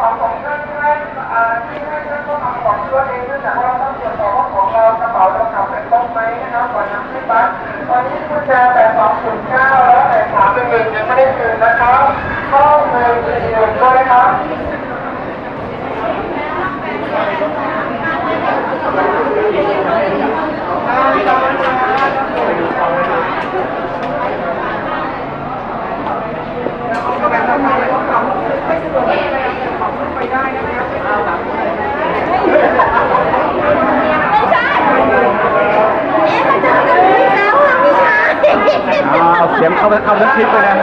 ของผมเพื่ที่ให้ที่ให้เพื่อนก็ทำของช่วยเองท่องกว่ต้องตรวจสอบว่ของเรากระเป๋าเราขับเปต้งไหมนะครับก่อนนำขึ้นบัสตอนนี้คุณจะแต่สองศูนย์เก้าแล้วแต่สามเป็นหนึ่งยังไม่ได้คืนนะครับข้อมูลอีหนึ่งด้วยครับ เดี๋ยวเอาเอาน้ำพริกไปนะ